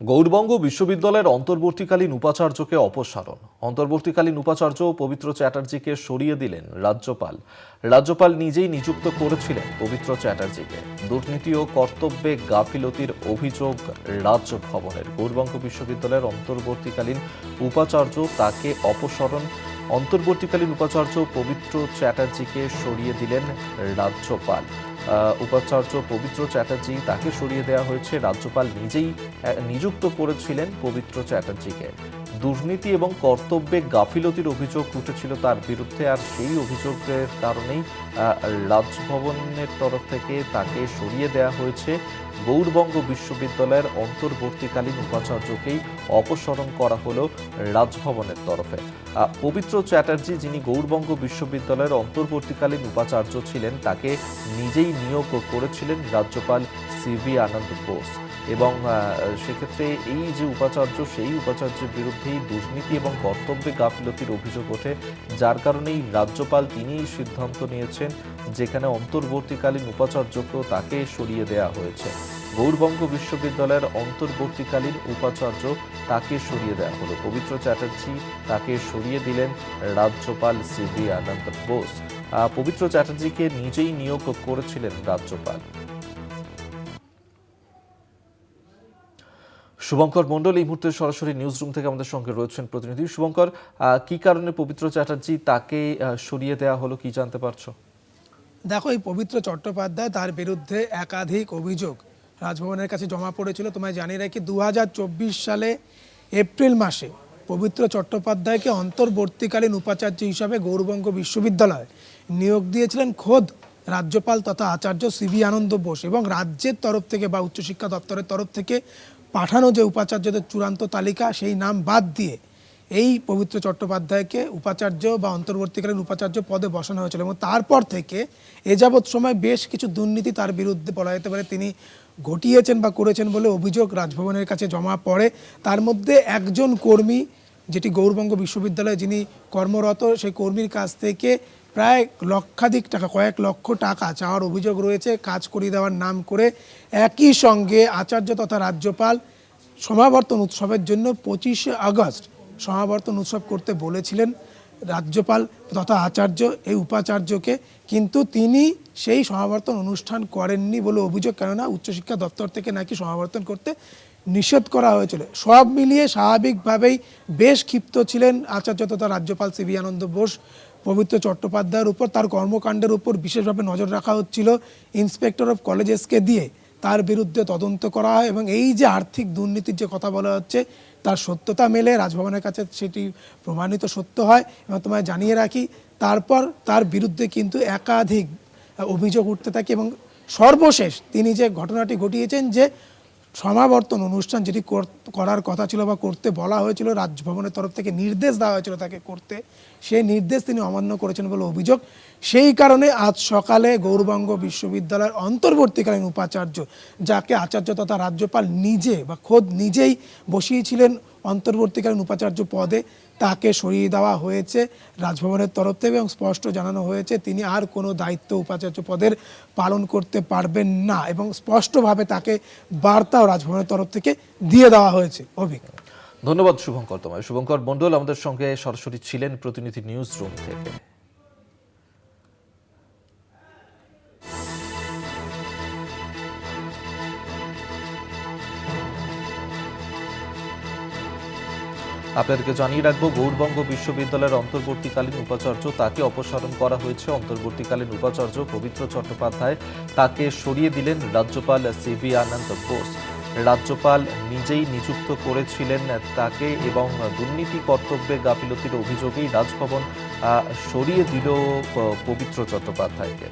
গৌরবঙ্গ বিশ্ববিদ্যালয়ের অন্তর্বর্তীকালীন উপাচার্যকে অপসারণ। অন্তর্বর্তীকালীন উপাচার্য পবিত্র চ্যাটার্জিকে সরিয়ে দিলেন রাজ্যপাল। রাজ্যপাল নিজেই নিযুক্ত করেছিলেন পবিত্র চ্যাটার্জিকে। দুর্নীতি ও কর্তব্যে গাফিলতির অভিযোগ রাজভবনের গৌরবঙ্গ বিশ্ববিদ্যালয়ের অন্তর্বর্তীকালীন উপাচার্য তাকে অপসারণ। অন্তর্বর্তীকালীন উপাচার্য পবিত্র চ্যাটার্জিকে সরিয়ে দিলেন রাজ্যপাল। উপাচার্য পবিত্র চ্যাটার্জি তাকে সরিয়ে দেওয়া হয়েছে। রাজ্যপাল নিজেই নিযুক্ত করেছিলেন পবিত্র চ্যাটার্জিকে। দুর্নীতি এবং কর্তব্যে গাফিলতির অভিযোগ উঠেছিল তার বিরুদ্ধে, আর সেই অভিযোগের কারণেই রাজভবনের তরফ থেকে তাকে সরিয়ে দেওয়া হয়েছে। গৌরবঙ্গ বিশ্ববিদ্যালয়ের অন্তর্বর্তীকালীন উপাচার্যকেই অপসারণ করা হলো রাজভবনের তরফে। পবিত্র চ্যাটার্জি, যিনি গৌরবঙ্গ বিশ্ববিদ্যালয়ের অন্তর্বর্তীকালীন উপাচার্য ছিলেন, তাকে নিজেই নিয়োগ করেছিলেন রাজ্যপাল সিভি আনন্দ বোস। এবং সেক্ষেত্রে এই যে উপাচার্য, সেই উপাচার্যের বিরুদ্ধেই দুর্নীতি এবং কর্তব্যে গাফিলতির অভিযোগ ওঠে। যার কারণেই রাজ্যপাল তিনিই সিদ্ধান্ত নিয়েছেন, যেখানে অন্তর্বর্তীকালীন উপাচার্যকেও তাকে সরিয়ে দেওয়া হয়েছে। গৌরবঙ্গ বিশ্ববিদ্যালয়ের অন্তর্বর্তীকালীন উপাচার্য তাকে সরিয়ে দেওয়া হলো। পবিত্র চ্যাটার্জি তাকে সরিয়ে দিলেন রাজ্যপাল সিবি আনন্দ বোস। পবিত্র চ্যাটার্জিকে নিজেই নিয়োগ করেছিলেন রাজ্যপাল। শুভঙ্কর মণ্ডল, এই মুহূর্তে সরাসরি নিউজ রুম থেকে আমাদের সঙ্গে রয়েছেন প্রতিনিধি। শুভঙ্কর কি কারণে পবিত্র চ্যাটার্জি তাকে সরিয়ে দেওয়া হলো, কি জানতে পারছ? দেখো, এই পবিত্র চট্টোপাধ্যায় তার বিরুদ্ধে একাধিক অভিযোগ রাজভবনের কাছে জমা পড়েছিল। তোমায় জানিয়ে রাখি দু হাজার চব্বিশ সালে এপ্রিল মাসে পবিত্র চট্টোপাধ্যায়কে অন্তর্বর্তীকালীন উপাচার্য হিসাবে গৌরবঙ্গ বিশ্ববিদ্যালয় নিয়োগ দিয়েছিলেন খোদ রাজ্যপাল তথা আচার্য সিভি আনন্দ বোস এবং রাজ্যের তরফ থেকে বা উচ্চশিক্ষা দপ্তরের তরফ থেকে পাঠানো যে উপাচার্যদের চূড়ান্ত তালিকা, সেই নাম বাদ দিয়ে এই পবিত্র চট্টোপাধ্যায়কে উপাচার্য বা অন্তর্বর্তীকালীন উপাচার্য পদে বসানো হয়েছিল এবং তারপর থেকে এ যাবৎ সময় বেশ কিছু দুর্নীতি তার বিরুদ্ধে বলা যেতে পারে, তিনি ঘটিয়েছেন বা করেছেন বলে অভিযোগ রাজভবনের কাছে জমা পড়ে। তার মধ্যে একজন কর্মী, যেটি গৌরবঙ্গ বিশ্ববিদ্যালয়ে যিনি কর্মরত, সেই কর্মীর কাছ থেকে প্রায় লক্ষাধিক টাকা, কয়েক লক্ষ টাকা চাওয়ার অভিযোগ রয়েছে। কাজ করিয়ে দেওয়ার নাম করে একই সঙ্গে আচার্য তথা রাজ্যপাল সমাবর্তন উৎসবের জন্য পঁচিশে আগস্ট সমাবর্তন উৎসব করতে বলেছিলেন রাজ্যপাল তথা আচার্য এই উপাচার্যকে। কিন্তু তিনি সেই সমাবর্তন অনুষ্ঠান করেননি বলে অভিযোগ, কেননা উচ্চশিক্ষা দপ্তর থেকে নাকি সমাবর্তন করতে নিষেধ করা হয়েছিল। সব মিলিয়ে স্বাভাবিকভাবেই বেশ ক্ষিপ্ত ছিলেন আচার্য তথা রাজ্যপাল সিবি আনন্দ বোস। পবিত্র চট্টোপাধ্যায়ের উপর তার কর্মকাণ্ডের উপর বিশেষভাবে নজর রাখা হচ্ছিল। ইন্সপেক্টর অফ কলেজেসকে দিয়ে তার বিরুদ্ধে তদন্ত করা হয় এবং এই যে আর্থিক দুর্নীতির যে কথা বলা হচ্ছে, তার সত্যতা মেলে, রাজভবনের কাছে সেটি প্রমাণিত সত্য হয় এবং তোমায় জানিয়ে রাখি, তারপর তার বিরুদ্ধে কিন্তু একাধিক অভিযোগ উঠতে থাকে এবং সর্বশেষ তিনি যে ঘটনাটি ঘটিয়েছেন যে সমাবর্তন অনুষ্ঠান যেটি কর- করার কথা ছিল বা করতে বলা হয়েছিল, রাজভবনের তরফ থেকে নির্দেশ দেওয়া হয়েছিল তাকে করতে। সেই নির্দেশ তিনি অমান্য করেছেন বলে অভিযোগ। সেই কারণে আজ সকালে গৌরবঙ্গ বিশ্ববিদ্যালয়ের অন্তর্বর্তীকালীন উপাচার্য, যাকে আচার্য তথা রাজ্যপাল নিজে বা খোদ নিজেই বসিয়েছিলেন অন্তর্বর্তীকালীন উপাচার্য পদে তাকে সরিয়ে দেওয়া হয়েছে রাজভবনের তরফ থেকে এবং স্পষ্ট জানানো হয়েছে তিনি আর কোনো দায়িত্ব উপাচার্য পদের পালন করতে পারবেন না এবং স্পষ্টভাবে তাকে বার্তাও রাজভবনের তরফ থেকে দিয়ে দেওয়া হয়েছে। অভিজ্ঞ ধন্যবাদ শুভঙ্কর তোমায়। শুভঙ্কর মণ্ডল আমাদের সঙ্গে সরাসরি ছিলেন প্রতিনিধি নিউজ রুম থেকে। আপনাদেরকে জানিয়ে রাখব গৌরবঙ্গ বিশ্ববিদ্যালয়ের অন্তর্বর্তীকালীন উপাচার্য তাকে অপসারণ করা হয়েছে। অন্তর্বর্তীকালীন উপাচার্য পবিত্র চট্টোপাধ্যায় তাকে সরিয়ে দিলেন রাজ্যপাল সিভি আনন্দ বোস রাজ্যপাল নিজেই নিযুক্ত করেছিলেন তাকে এবং দুর্নীতি কর্তব্যে গাফিলতির অভিযোগেই রাজভবন সরিয়ে দিল পবিত্র চট্টোপাধ্যায়কে।